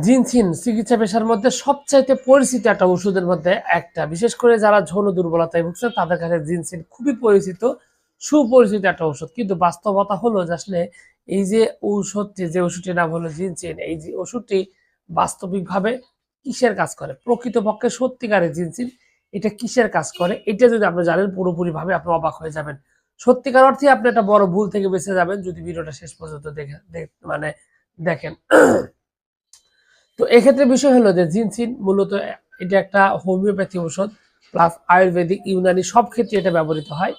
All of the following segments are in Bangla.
জিনসিন চিকিৎসা পেশার মধ্যে সবচাইতে পরিচিত একটা ওষুধের মধ্যে একটা। বিশেষ করে যারা যৌন দুর্বলতায় ভুগছে, তাদের কাছে জিনসিন খুবই পরিচিত, সুপরিচিত একটা ওষুধ। কিন্তু বাস্তবতা হলো যে আসলে এই যে ঔষধটি, যে ওষুধটির নাম হলো জিনসিন এই যে ওষুধটি বাস্তবিকভাবে কিসের কাজ করে? প্রকৃতপক্ষে সত্যিকারের জিনসিন এটা কিসের কাজ করে? এটা যদি আপনি জানেন, পুরোপুরিভাবে আপনি অবাক হয়ে যাবেন। সত্যিকার অর্থে আপনি একটা বড় ভুল থেকে বেঁচে যাবেন যদি ভিডিওটা শেষ পর্যন্ত দেখ- মানে দেখেন। তো এক্ষেত্রে বিষয় হলো যে জিনসিন মূলত এটা একটা হোমিওপ্যাথি ঔষধ প্লাস আয়ুর্বেদিক, ইউনানি সব ক্ষেত্রে এটা ব্যবহৃত হয়।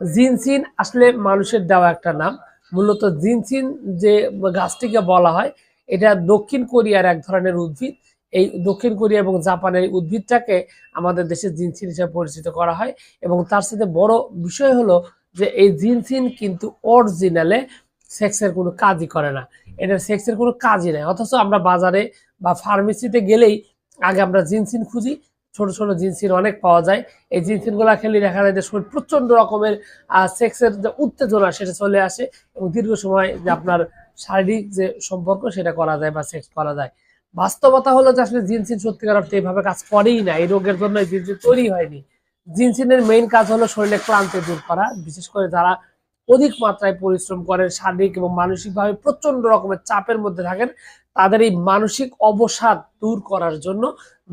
জিনসিন আসলে মানুষের দেওয়া একটা নাম। মূলত জিনসিন যে গাছটিকে বলা হয়, এটা দক্ষিণ কোরিয়ার এক ধরনের উদ্ভিদ। এই দক্ষিণ কোরিয়া এবং জাপানের এই উদ্ভিদটাকে আমাদের দেশে জিনসিন হিসেবে পরিচিত করা হয় এবং তার সাথে বড় বিষয় হলো যে এই জিনসিন কিন্তু অরিজিনালে সেক্সের কোনো কাজই করে না। এটার সেক্সের কোনো কাজই নেই। অথচ আমরা বাজারে বা ফার্মেসিতে গেলেই আগে আমরা জিনসিন খুঁজি। ছোট ছোট জিনসিন অনেক পাওয়া যায়। এই জিনসিনগুলা খেলে দেখা যায় যে শরীর প্রচণ্ড রকমের সেক্সের যে উত্তেজনা সেটা চলে আসে এবং দীর্ঘ সময় যে আপনার শারীরিক যে সম্পর্ক সেটা করা যায় বা সেক্স করা যায়। বাস্তবতা হলো যে আসলে জিনসিন সত্যিকার অর্থে এইভাবে কাজ করেই না। এই রোগের জন্য এই জিনসিন তৈরি হয়নি। জিনসিনের মেইন কাজ হলো শরীরে ক্লান্তি দূর করা। বিশেষ করে যারা অধিক মাত্রায় পরিশ্রম করেন, শারীরিক এবং মানসিকভাবে প্রচণ্ড রকমের চাপের মধ্যে থাকেন। তাদের এই মানসিক অবসাদ দূর করার জন্য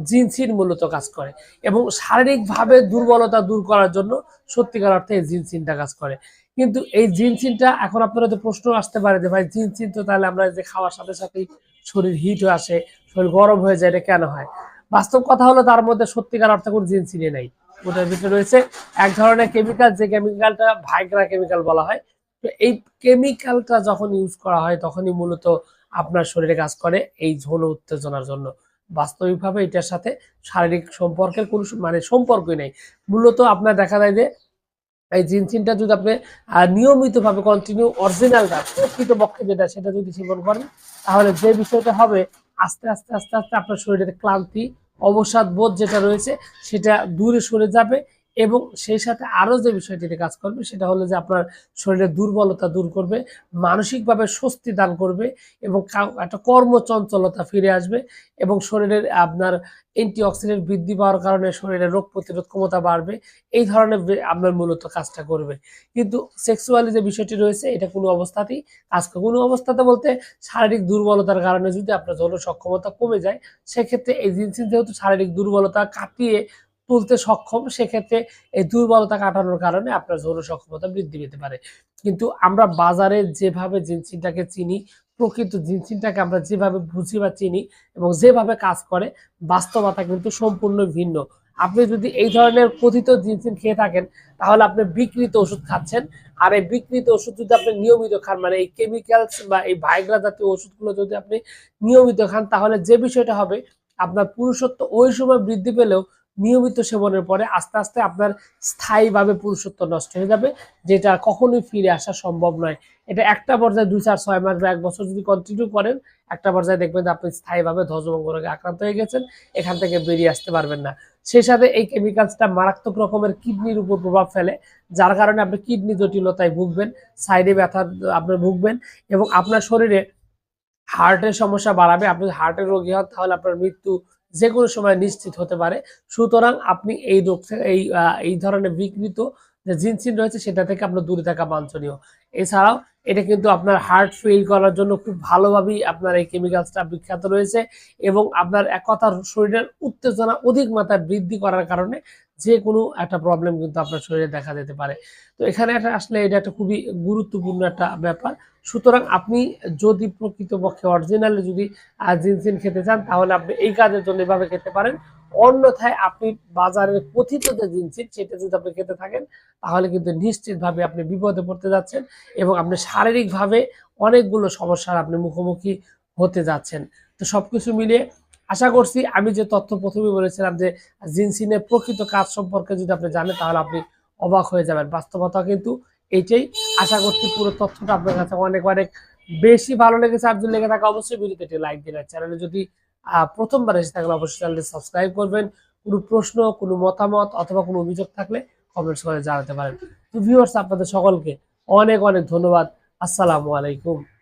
জিনসিন মূলত কাজ করে এবং শারীরিকভাবে দুর্বলতা দূর করার জন্য সত্যিকার অর্থে এই জিনসিনটা কাজ করে। কিন্তু এই জিনসিনটা, এখন আপনারা তো প্রশ্ন আসতে পারে যে, ভাই, জিনসিন তো তাহলে আমরা যে খাওয়ার সাথে সাথেই শরীর হিট হয়ে আসে, শরীর গরম হয়ে যায়, এটা কেন হয়? বাস্তব কথা হলো তার মধ্যে সত্যিকার অর্থে কোনো জিনসিনে নেই। ওটার ভিতরে রয়েছে। এক ধরনের কেমিক্যাল যে কেমিক্যালটা ভাইগ্রা কেমিক্যাল বলা হয়। তো এই কেমিক্যালটা যখন ইউজ করা হয়, তখনই মূলত আপনার শরীরে কাজ করে এই যৌন উত্তেজনার জন্য। বাস্তবিকভাবে এটার সাথে শারীরিক সম্পর্কের কোনো মানে সম্পর্কই নেই। মূলত আপনার দেখা যায় যে, এই জিনসিনটা যদি আপনি নিয়মিতভাবে কন্টিনিউ অরিজিনালটা প্রকৃতপক্ষে যেটা, সেটা যদি সেবন করেন, তাহলে যে বিষয়টা হবে, আস্তে আস্তে আস্তে আস্তে আপনার শরীরের ক্লান্তি অবসাদ বোধ যেটা রয়েছে সেটা দূরে সরে যাবে। এবং সেই সাথে আরও যে বিষয়টিতে কাজ করবে, সেটা হলো যে আপনার শরীরের দুর্বলতা দূর করবে, মানসিকভাবে স্বস্তি দান করবে এবং একটা কর্মচঞ্চলতা ফিরে আসবে এবং শরীরের আপনার অ্যান্টিঅক্সিডেন্ট বৃদ্ধি পাওয়ার কারণে শরীরের রোগ প্রতিরোধ ক্ষমতা বাড়বে। এই ধরনের আপনার মূলত কাজটা করবে। কিন্তু সেক্সুয়ালি যে বিষয়টি রয়েছে, এটা কোনো অবস্থাতেই কাজ কোনো অবস্থাতে বলতে শারীরিক দুর্বলতার কারণে যদি আপনার যৌন সক্ষমতা কমে যায়, সেক্ষেত্রে এই জিনসিন যেহেতু শারীরিক দুর্বলতা কাটিয়ে তুলতে সক্ষম, সেক্ষেত্রে এই দুর্বলতা কাটানোর কারণে আপনার যৌন সক্ষমতা বৃদ্ধি পেতে পারে। কিন্তু আমরা বাজারে যেভাবে জিনসিনটাকে চিনি, প্রকৃত জিনসিনটাকে আমরা যেভাবে বুঝি বা চিনি এবং যেভাবে কাজ করে, বাস্তবতা কিন্তু সম্পূর্ণ ভিন্ন। আপনি যদি এই ধরনের কথিত জিনসিন খেয়ে থাকেন, তাহলে আপনি বিকৃত ওষুধ খাচ্ছেন। আর এই বিকৃত ওষুধ যদি আপনি নিয়মিত খান মানে এই কেমিক্যালস বা এই ভাইগ্রা জাতীয় ওষুধগুলো যদি আপনি নিয়মিত খান, তাহলে যে বিষয়টা হবে, আপনার পুরুষত্ব ওই সময় বৃদ্ধি পেলেও নিয়মিত সেবনের পরে আস্তে আস্তে আপনার স্থায়ীভাবে পুরুষত্ব নষ্ট হয়ে যাবে, যেটা কখনোই ফিরে আসা সম্ভব নয়। এটা একটা পর্যায়ে দুই চার ছয় মাস বা এক বছর যদি কন্টিনিউ করেন, একটা পর্যায়ে দেখবেন যে আপনি স্থায়ীভাবে ধ্বজভঙ্গ রোগে আক্রান্ত হয়ে গেছেন, এখান থেকে বেরিয়ে আসতে পারবেন না। সেই সাথে এই কেমিক্যালসটা মারাত্মক রকমের কিডনির উপর প্রভাব ফেলে, যার কারণে আপনি কিডনি জটিলতায় ভুগবেন, সাইডে ব্যথা আপনার ভুগবেন এবং আপনার শরীরে হার্টের সমস্যা বাড়াবে। আপনি হার্টের রোগী হন, তাহলে আপনার মৃত্যু যে কোনো সময় নিশ্চিত হতে পারে। সুতরাং আপনি এই রোগ থেকে, এই এই ধরনের বিকৃত যে জিনসিন রয়েছে সেটা থেকে আপনার দূরে থাকা বাঞ্ছনীয়। এছাড়াও এটা কিন্তু আপনার হার্ট ফেল করার জন্য খুব ভালোভাবেই আপনার এই কেমিক্যালসটা বিখ্যাত রয়েছে এবং আপনার এক কথা শরীরের উত্তেজনা অধিক মাত্রায় বৃদ্ধি করার কারণে যে কোনো একটা প্রবলেম কিন্তু আপনার শরীরে দেখা যেতে পারে। তো এখানে একটা আসলে এটা একটা খুবই গুরুত্বপূর্ণ একটা ব্যাপার। সুতরাং আপনি যদি প্রকৃতপক্ষে অরিজিনালি যদি জিনসিন খেতে চান, তাহলে আপনি এই কাজের জন্য এভাবে খেতে পারেন। অন্যথায় আপনি বাজারের কথিত যে জিনসিন সেটা যদি আপনি খেতে থাকেন, তাহলে কিন্তু নিশ্চিতভাবে আপনি বিপদে পড়তে যাচ্ছেন এবং আপনি শারীরিকভাবে অনেকগুলো সমস্যার আপনি মুখোমুখি হতে যাচ্ছেন। তো সব কিছু মিলিয়ে আশা করছি আমি যে তথ্য প্রথমে বলেছিলাম যে জিনসিনের প্রকৃত কাজ সম্পর্কে যদি আপনি জানেন, তাহলে আপনি অবাক হয়ে যাবেন। বাস্তবতা কিন্তু এইটাই আশা করছি পুরো তথ্যটা আপনার কাছে অনেক অনেক বেশি ভালো লেগেছে। যদি লেগে থাকে, অবশ্যই ভিডিওতে একটি লাইক দিন চ্যানেলে যদি প্রথমবার এসে থাকলে অবশ্যই চ্যানেলটি সাবস্ক্রাইব করবেন। কোনো প্রশ্ন, কোনো মতামত অথবা কোনো অভিযোগ থাকলে কমেন্টস করে জানাতে পারেন। তো ভিউয়ার্স আপনাদের সকলকে অনেক অনেক ধন্যবাদ। আসসালামু আলাইকুম।